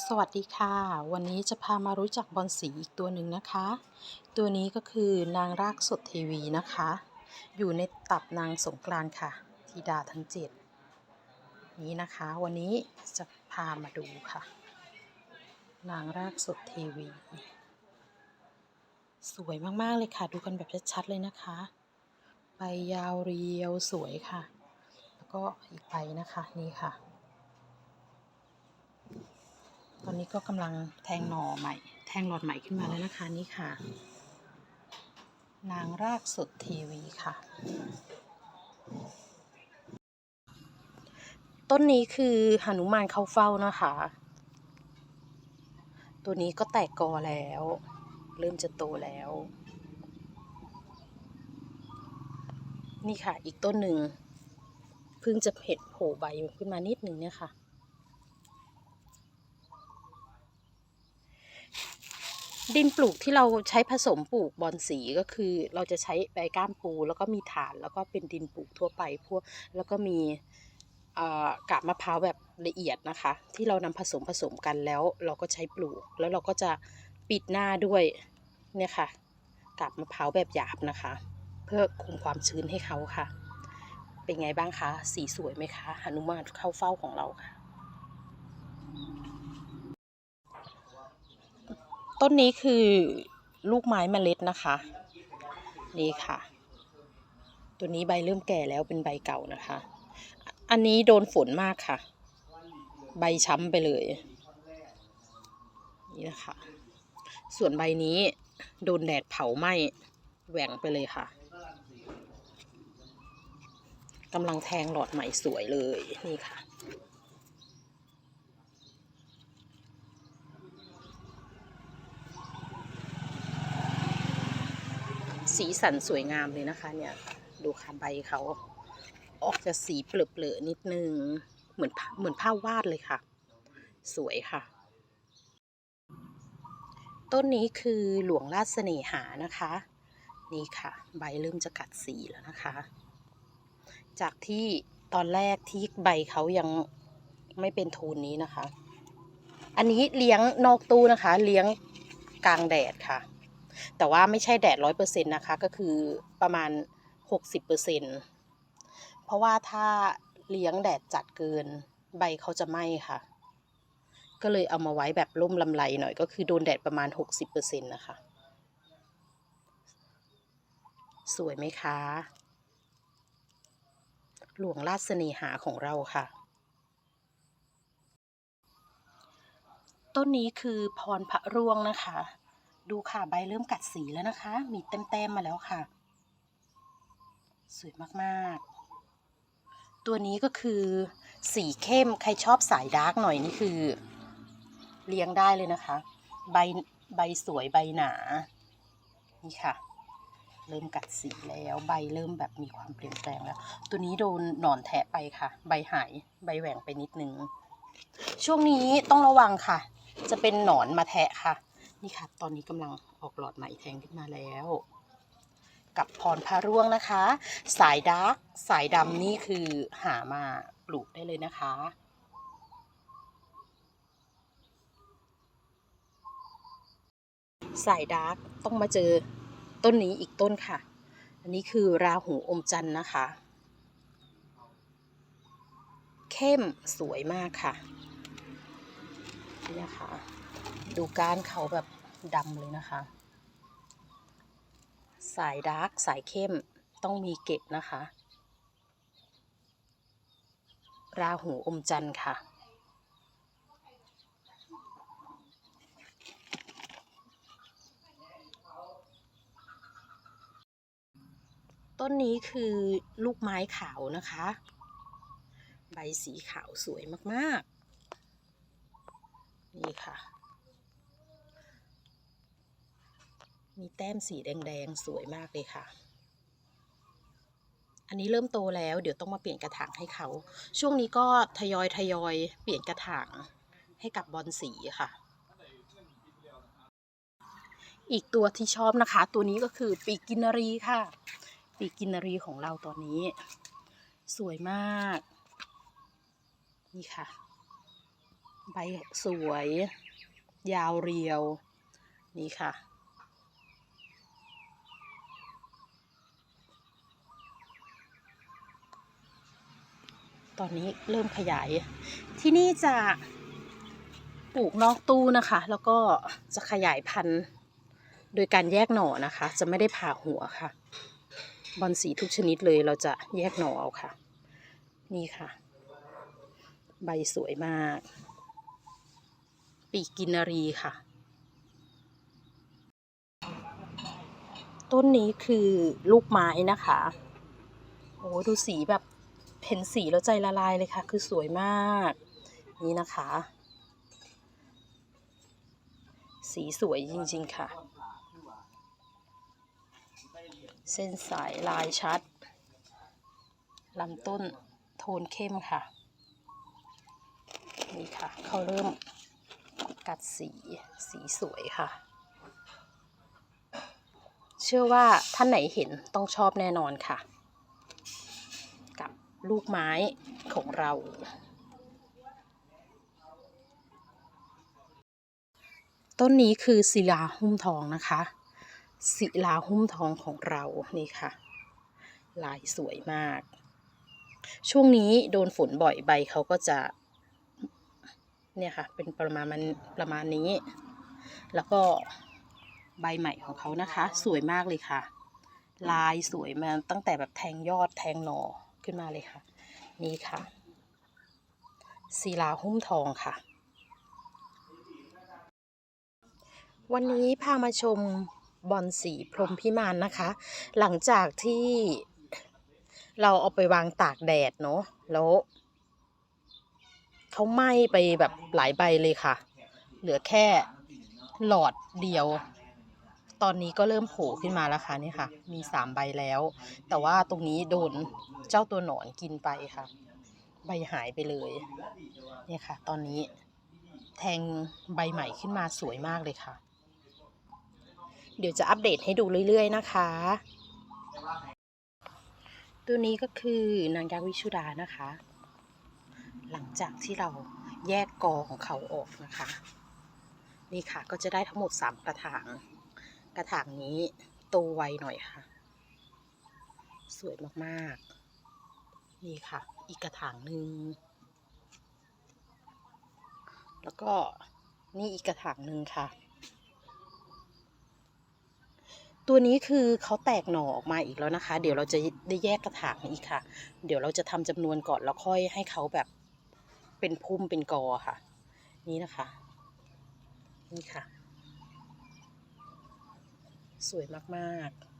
สวัสดีค่ะ วันนี้จะพามารู้จักบอลสีอีกตัวหนึ่งนะคะ ตัวนี้ก็คือนางรากสดเทวีนะคะ อยู่ในตับนางสงกรานค่ะธิดาทั้งเจ็ดนี้นะคะ วันนี้จะพามาดูค่ะ นางรากสดเทวี สวยมากๆเลยค่ะ ดูกันแบบชัดๆเลยนะคะ ใบยาวเรียวสวยค่ะ แล้วก็อีกใบนะคะนี่ค่ะ ตอนนี้ก็กำลังแทงหน่อใหม่ แทงหลอดใหม่ขึ้นมาแล้วนะคะนี่ค่ะ นางรากสดเทวีค่ะ ต้นนี้คือหนุมานเข้าเฝ้านะคะ ตัวนี้ก็แตกกอแล้ว เริ่มจะโตแล้ว นี่ค่ะอีกต้นหนึ่งเพิ่งจะเห็ดโผล่ใบขึ้นมานิดหนึ่งเนี่ยค่ะ ดินปลูกที่เราใช้ผสมปลูกบอนสีก็คือ เราจะใช้ใบก้ามปู แล้วก็มีฐานแล้วก็เป็นดินปลูกทั่วไปพวกแล้วก็มีกาบมะพร้าวแบบละเอียดนะคะ ที่เรานำผสมผสมกันแล้ว เราก็ใช้ปลูกแล้วเราก็จะปิดหน้าด้วยเนี่ยค่ะกาบมะพร้าวแบบหยาบนะคะ เพื่อคุมความชื้นให้เขาค่ะ เป็นไงบ้างคะ สีสวยไหมคะหนุมานเข้าเฝ้าของเราค่ะ ต้นนี้คือลูกไม้เมล็ดนะคะ นี่ค่ะ ตัวนี้ใบเริ่มแก่แล้วเป็นใบเก่านะคะ อันนี้โดนฝนมากค่ะ ใบช้ำไปเลย นี่นะคะ ส่วนใบนี้โดนแดดเผาไหม้แหว่งไปเลยค่ะกำลังแทงหลอดใหม่สวยเลยนี่ค่ะ สีสันสวยงามเลยนะคะ เนี่ย ดูค่ะใบเขา ออกจะสีเปลือๆนิดนึง เหมือนเหมือนผ้าวาดเลยค่ะ สวยค่ะ ต้นนี้คือหลวงราชเสน่หานะคะ นี่ค่ะ ใบเริ่มจะกัดสีแล้วนะคะ จากที่ตอนแรกที่ใบเขายังไม่เป็นโทนนี้นะคะ อันนี้เลี้ยงนอกตู้นะคะ เลี้ยงกลางแดดค่ะ แต่ว่าไม่ใช่แดดร้อยเปอร์เซ็นต์นะคะ ก็คือประมาณหกสิบเปอร์เซ็นต์เพราะว่าถ้าเลี้ยงแดดจัดเกินใบเขาจะไหม้ค่ะ ก็เลยเอามาไว้แบบร่มลำไรหน่อยก็คือโดนแดดประมาณหกสิบเปอร์เซ็นต์นะคะ สวยไหมคะ หลวงราชเสน่หาของเราค่ะต้นนี้คือพรพระร่วงนะคะ ดูค่ะใบเริ่มกัดสีแล้วนะคะ มีแต้มๆมาแล้วค่ะ สวยมากๆ ตัวนี้ก็คือสีเข้มใครชอบสายดาร์กหน่อยนี่คือ เลี้ยงได้เลยนะคะ ใบใบสวยใบหนา นี่ค่ะ เริ่มกัดสีแล้วใบเริ่มแบบมีความเปลี่ยนแปลงแล้ว ตัวนี้โดนหนอนแทะไปค่ะ ใบหายใบแหว่งไปนิดนึง ช่วงนี้ต้องระวังค่ะ จะเป็นหนอนมาแทะค่ะ นี่ค่ะ ตอนนี้กำลังออกหลอดใหม่แทงขึ้นมาแล้ว กับพรพระร่วงนะคะ สายดาร์กสายดำนี่คือหามาปลูกได้เลยนะคะสายดาร์กต้องมาเจอต้นนี้อีกต้นค่ะ อันนี้คือราหูอมจันทร์นะคะ เข้มสวยมากค่ะ นี่นะคะ ดูกานเขาแบบดำเลยนะคะ สายดาร์กสายเข้มต้องมีเก็บนะคะ ราหูอมจันทร์ค่ะ ต้นนี้คือลูกไม้ขาวนะคะ ใบสีขาวสวยมาก ๆ นี่ค่ะ มีแต้มสีแดงๆ สวยมากเลยค่ะ อันนี้เริ่มโตแล้วเดี๋ยวต้องมาเปลี่ยนกระถางให้เขา ช่วงนี้ก็ทยอยทยอยเปลี่ยนกระถางให้กับบอลสีค่ะ อีกตัวที่ชอบนะคะ ตัวนี้ก็คือปีกินารีค่ะ ปีกินนารีของเราตอนนี้ สวยมาก นี่ค่ะ ใบสวย ยาวเรียว นี่ค่ะ อนนี้เริ่มขยาย ที่นี่จะปลูกนอกตู้นะคะ แล้วก็จะขยายพันธุ์โดยการแยกหน่อนะคะ จะไม่ได้ผ่าหัวค่ะ บอลสีทุกชนิดเลยเราจะแยกหน่อเอาค่ะ นี่ค่ะ ใบสวยมาก ปีกินนารีค่ะ ต้นนี้คือลูกไม้นะคะ โอ้ดูสีแบบ เห็นสีแล้วใจละลายเลยค่ะ คือสวยมาก นี่นะคะ สีสวยจริงๆค่ะ เส้นสายลายชัดลำต้นโทนเข้มค่ะ นี่ค่ะ เขาเริ่มกัดสีสีสวยค่ะ เชื่อว่าท่านไหนเห็นต้องชอบแน่นอนค่ะ ลูกไม้ของเรา ต้นนี้คือศิลาหุ้มทองนะคะ ศิลาหุ้มทองของเรานี่ค่ะ ลายสวยมาก ช่วงนี้โดนฝนบ่อยใบเขาก็จะ เนี่ยค่ะ เป็นประมาณมันประมาณนี้ แล้วก็ใบใหม่ของเขานะคะ สวยมากเลยค่ะ ลายสวยมาตั้งแต่แบบแทงยอดแทงหน่อ ขึ้นมาเลยค่ะ นี่ค่ะศิลาหุ้มทองค่ะ วันนี้พามาชมบอนสีพรมพิมานนะคะ หลังจากที่เราเอาไปวางตากแดดเนาะแล้วเขาไหม้ไปแบบหลายใบเลยค่ะ เหลือแค่หลอดเดียว ตอนนี้ก็เริ่มโผล่ขึ้นมาแล้วค่ะนี่ค่ะ มีสามใบแล้ว แต่ว่าตรงนี้โดนเจ้าตัวหนอนกินไปค่ะ ใบหายไปเลยนี่ค่ะ ตอนนี้แทงใบใหม่ขึ้นมาสวยมากเลยค่ะ เดี๋ยวจะอัปเดตให้ดูเรื่อยๆนะคะ ตัวนี้ก็คือนางยักษ์วิชุดานะคะ หลังจากที่เราแยกกอของเขาออกนะคะ นี่ค่ะก็จะได้ทั้งหมดสามกระถาง กระถางนี้โตไวหน่อยค่ะ สวยมากๆ นี่ค่ะ อีกกระถางหนึ่ง แล้วก็นี่อีกกระถางหนึ่งค่ะ ตัวนี้คือเขาแตกหน่อออกมาอีกแล้วนะคะ เดี๋ยวเราจะได้แยกกระถางอีกค่ะ เดี๋ยวเราจะทำจำนวนก่อนแล้วค่อยให้เขาแบบเป็นพุ่มเป็นกอค่ะ นี่นะคะ นี่ค่ะ สวยมากๆ